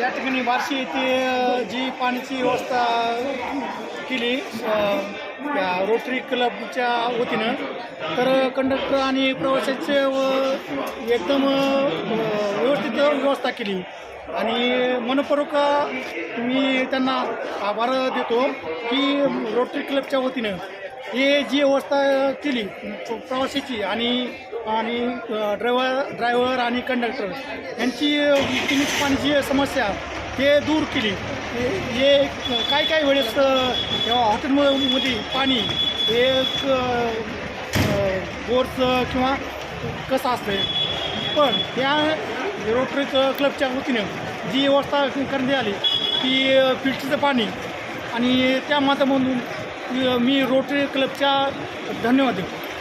या ठिकाणी बार्शी येथे जी पाण्याची व्यवस्था केली रोटरी क्लबच्या वतीनं तर कंडक्टर आणि प्रवाशांचे व एकदम व्यवस्थित व्यवस्था केली. आणि मनपूर्वक मी त्यांना आभार देतो की रोटरी क्लबच्या वतीनं हे जी व्यवस्था केली प्रवाशाची आणि आणि ड्रायव्हर ड्रायव्हर आणि कंडक्टर यांची पिण्याची पाण्याची समस्या हे दूर केली. हे- काय काय वेळेस हॉटेलमध्ये पाणी हे एक, बोरचं किंवा कसं असतं पण या रोटरी क्लबच्या वतीनं जी व्यवस्था करण्यात आली की फिल्टरचं पाणी आणि त्या माध्यमातून मी रोटरी क्लबच्या धन्यवाद देतो.